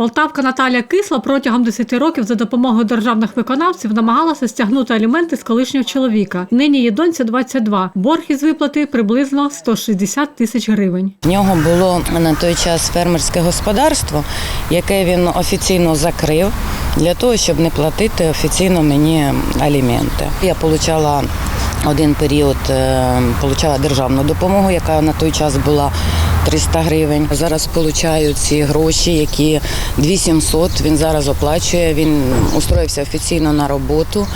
Полтавка Наталія Кисла протягом 10 років за допомогою державних виконавців намагалася стягнути аліменти з колишнього чоловіка. Нині її доньці 22. Борг із виплати приблизно 160 тисяч гривень. В нього було на той час фермерське господарство, яке він офіційно закрив для того, щоб не платити офіційно мені аліменти. Я отримала один період е, получала державну допомогу, яка на той час була 300 гривень. Зараз получаю ці гроші, які 2700 він зараз оплачує. Він устроївся офіційно на роботу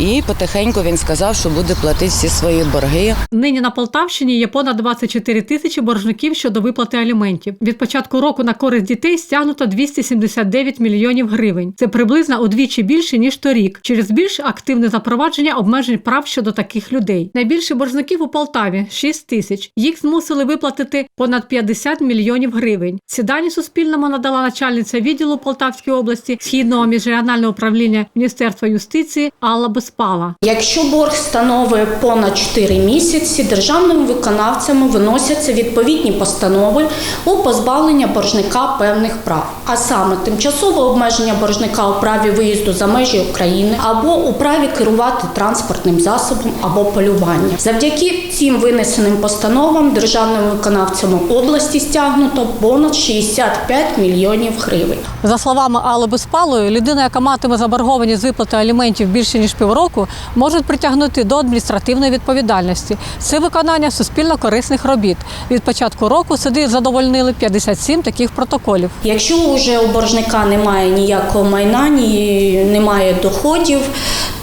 і потихеньку він сказав, що буде платити всі свої борги. Нині на Полтавщині є понад 24 тисячі боржників щодо виплати аліментів. Від початку року на користь дітей стягнуто 279 мільйонів гривень. Це приблизно удвічі більше ніж торік, через більш активне запровадження обмежень прав щодо таких людей. Найбільше боржників у Полтаві 6 тисяч. Їх змусили виплатити понад 50 мільйонів гривень. Ці дані Суспільному надала начальниця відділу Полтавської області східного міжрегіонального управління Міністерства юстиції Алла Безпала. Якщо борг становить понад 4 місяці, державними виконавцями виносяться відповідні постанови у позбавлення боржника певних прав, а саме тимчасове обмеження боржника у праві виїзду за межі України або у праві керувати транспортним засобом або полювання. Завдяки цим винесеним постановам державними виконавцями області стягнуто понад 65 мільйонів гривень. За словами Алли Безпалої, людина, яка матиме заборгованість з виплати аліментів більше ніж півроку, можуть притягнути до адміністративної відповідальності. Це виконання суспільно корисних робіт. Від початку року суди задовольнили 57 таких протоколів. Якщо вже у боржника немає ніякого майна, ні немає доходів,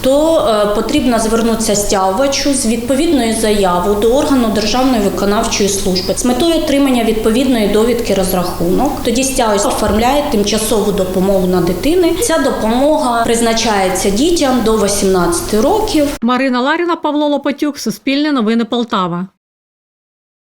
то е, потрібно звернутися стягувачу з відповідною заявою до органу Державної виконавчої служби з метою отримання відповідної довідки розрахунок. Тоді стягувач оформляє тимчасову допомогу на дитини. Ця допомога призначається дітям до 18 років. Марина Ларіна, Павло Лопатюк, Суспільне новини Полтава.